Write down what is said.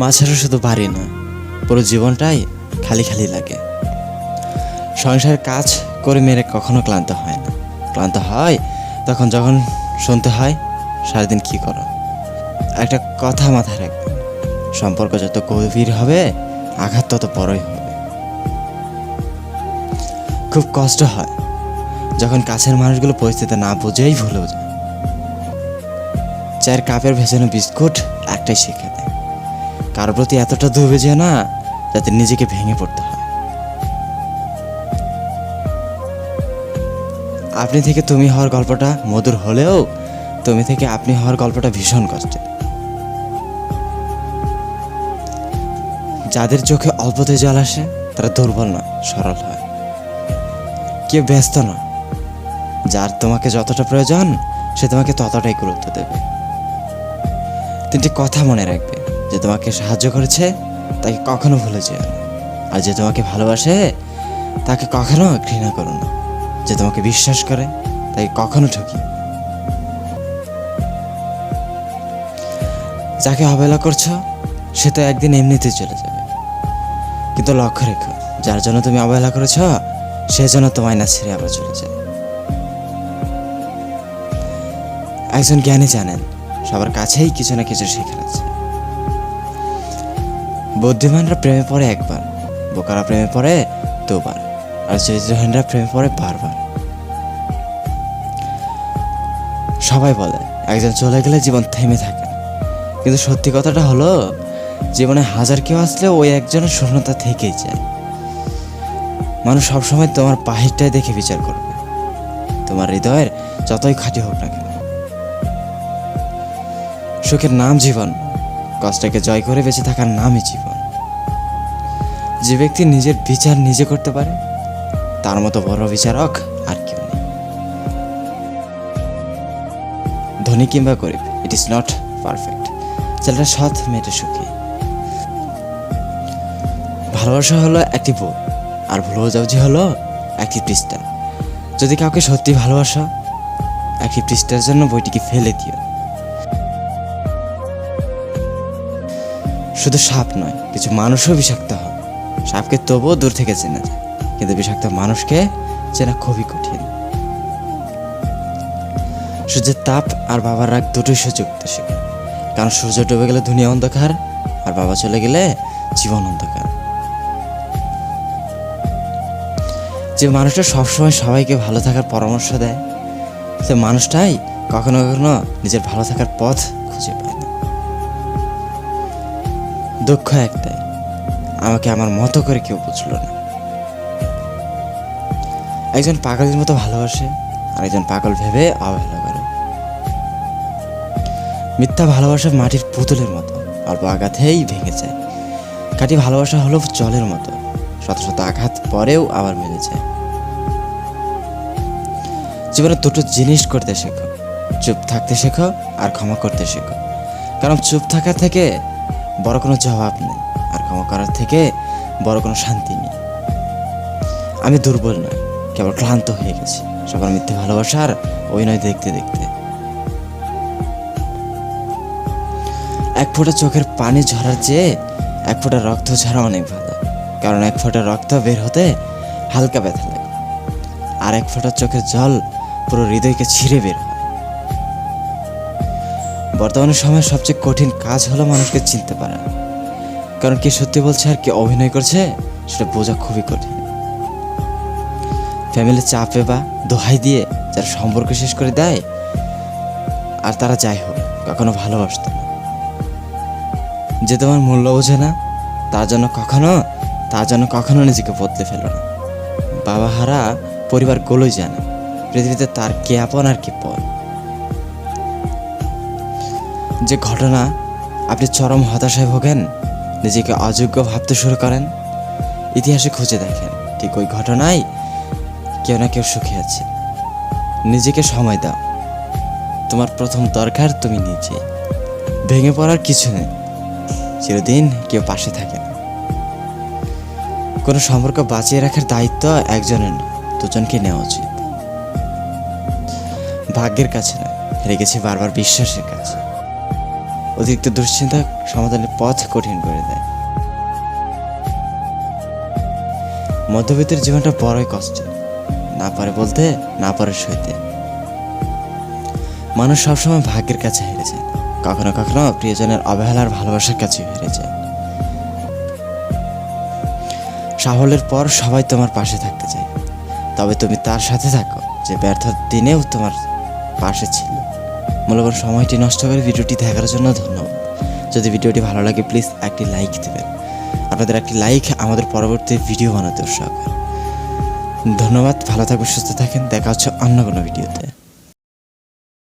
মাছেরও শুধু বাড়ি নয়, পুরো জীবনটাই খালি খালি লাগে। সংসারের কাজ করে মেরে কখনো ক্লান্ত হয় না। ক্লান্ত হয়, তখন যখন শুনতে হয়, সারাদিন কি করো? একটা কথা মাথায় রাখবেন, সম্পর্ক যত গভীর হবে, আঘাত তত বড়ই হবে। খুব কষ্ট হয়, যখন কাছের মানুষগুলো পরিস্থিতি না বুঝেই ভুলেও যায়। চায়ের কাপের ভেজানো বিস্কুট একটাই শিখে দেয়। কারোর প্রতি এতটা ডুবে যে না যাতে নিজেকে ভেঙে পড়তে হয়। আপনি থেকে তুমি হওয়ার গল্পটা মধুর হলেও তুমি থেকে আপনি হওয়ার গল্পটা ভীষণ কষ্টের। যাদের চোখে অল্পতে জল আসে, তারা দুর্বল নয়, সরল হয়। কেউ ব্যস্ত না। যার তোমাকে যতটা প্রয়োজন, সে তোমাকে ততটাই গুরুত্ব দেবে। তিনটি কথা মনে রাখবে। যে তোমাকে সাহায্য করেছে, তাকে কখনো ভুলে যেও না। আর যে তোমাকে ভালোবাসে, তাকে কখনো ঘৃণা করো না। যে তোমাকে বিশ্বাস করে, তাকে কখনো ঠকি যাকে অবহেলা করছ, সে তো একদিন এমনিতেই চলে যাবে। কিন্তু লক্ষ্য রেখো, যার জন্য তুমি অবহেলা করেছ, সে যেন তোমায় না ছেড়ে আবার চলে যায়। একজন জ্ঞানী জানেন, সবার কাছেই কিছু না কিছু শেখার আছে। বুদ্ধিমানরা প্রেমে পড়ে একবার, বোকারা প্রেমে পড়ে দুবার, আর চরিত্রহীনরা প্রেমে পড়ে বারবার। সবাই বলে, একজন চলে গেলে জীবন থেমে থাকে। কিন্তু সত্যি কথাটা হলো, জীবনে হাজার কেউ আসলে ওই একজনের শূন্যতা থেকেই যায়। মানুষ সবসময় তোমার বাহিরটাই দেখে বিচার করবে। তোমার হৃদয়ের যতই খাঁটি হোক না কেন। সুখের নাম জীবন। কষ্টকে জয় করে বেঁচে থাকার নামই জীবন। যে ব্যক্তি নিজের বিচার নিজে করতে পারে, তার মতো বড় বিচারক আর কেউ নেই। ধনী কিংবা গরিব ইট ইজ নট পারফেক্ট ছেলেটা সৎ মেয়েটা সুখী। ভালোবাসা হলো একটি বই আর ভুল বোঝাবুঝি হলো একটি পৃষ্ঠা। যদি কাউকে সত্যি ভালোবাসা, একটি পৃষ্ঠার জন্য বইটিকে ফেলে দিও। শুধু সাপ নয়, কিছু মানুষও বিষাক্ত হয়। সাপকে তবুও দূর থেকে চেনা যায়, কিন্তু বিষাক্ত মানুষকে চেনা খুবই কঠিন। সূর্যের তাপ আর বাবার রাগ দুটোই সহ্য করতে শেখে। কারণ সূর্য ডুবে গেলে দুনিয়া অন্ধকার, আর বাবা চলে গেলে জীবন অন্ধকার। যে মানুষটা সবসময় সবাইকে ভালো থাকার পরামর্শ দেয়, সে মানুষটাই কখনো কখনো নিজের ভালো থাকার পথ খুঁজে পায়। দুঃখ একটাই। আমাকে আমার মতো করে কেউ বুঝলো না। একজন পাগলের মতো ভালোবাসে আর একজন পাগল ভেবে অবহেলা করে। মিথ্যা ভালোবাসা মাটির পুতুলের মতো, অল্প আঘাতেই ভেঙে যায়। কাটি ভালোবাসা হলো জলের মতো, শত শত আঘাত পরেও আবার মিলে যায়। জীবনে দুটো জিনিস করতে শেখো, চুপ থাকতে শেখো আর ক্ষমা করতে শেখো। কারণ চুপ থাকা থেকে বড় কোনো জবাব নেই। আর ক্ষমা করার থেকে বড় কোনো শান্তি নেই। আমি দুর্বল নয় কেবল ক্লান্ত হয়ে গেছি। সবার মিথ্যে ভালোবাসার অভিনয় দেখতে দেখতে। এক ফোঁটা চোখের পানি ঝরার চেয়ে এক ফোঁটা রক্ত ঝরা অনেক ভালো। কারণ এক ফোঁটা রক্ত বের হতে হালকা ব্যথা লাগে। আর এক ফোঁটা চোখের জল পুরো হৃদয়কে ছিঁড়ে বের বর্তমানে সময়ের সবচেয়ে কঠিন কাজ হলো মানুষকে চিনতে পারা। কারণ কে সত্যি বলছে আর কে অভিনয় করছে, সেটা বোঝা খুবই কঠিন। ফ্যামিলির চাপে বা দোহাই দিয়ে যারা সম্পর্ক শেষ করে দেয়, আর তারা যাই হোক, কখনো ভালোবাসতো না। যে তোমার মূল্য বোঝে না, তার জন্য কখনো, তার জন্য কখনো নিজেকে বদলে ফেলো না। বাবা হারা পরিবার গুলোই জানে, পৃথিবীতে তার কে আপন আর কে পর। যে ঘটনা আপনি চরম হতাশায় ভোগেন, নিজেকে অযোগ্য ভাবতে শুরু করেন, ইতিহাসে খুঁজে দেখেন, ঠিক ওই ঘটনায় কেউ না কেউ সুখে আছে। নিজেকে সময় দাও। তোমার প্রথম দরকার তুমি নিজে। ভেঙে পড়ার কিছু নেই। চিরদিন কেউ পাশে থাকে না। কোনো সম্পর্ক বাঁচিয়ে রাখার দায়িত্ব একজনের না, দুজনকে নেওয়া উচিত। ভাগ্যের কাছে না হেরে গেছি বারবার বিশ্বাসের কাছে। অতিরিক্ত দুশ্চিন্তা সমাধানের পথ কঠিন করে দেয়। মধ্যবিত্তের জীবনটা বড়ই কষ্টের। না পারে বলতে, না পারে সইতে। মানুষ সবসময় ভাগ্যের কাছে হেরে যায়। কখনো কখনো প্রিয়জনের অবহেলার ভালোবাসার কাছে হেরে যায়। সাফল্যের পর সবাই তোমার পাশে থাকতে চায়। তবে তুমি তার সাথে থাকো যে ব্যর্থ দিনেও তোমার পাশে ছিল। মূল্যবান সময়টি নষ্ট করে ভিডিওটি দেখার জন্য ধন্যবাদ। যদি ভিডিওটি ভালো লাগে প্লিজ একটি লাইক দেবেন। আপনাদের একটি লাইক আমাদের পরবর্তী ভিডিও বানাতে উৎসাহ ধন্যবাদ, ভালো থাকবেন, সুস্থ থাকেন। দেখা হচ্ছে অন্য কোনো ভিডিওতে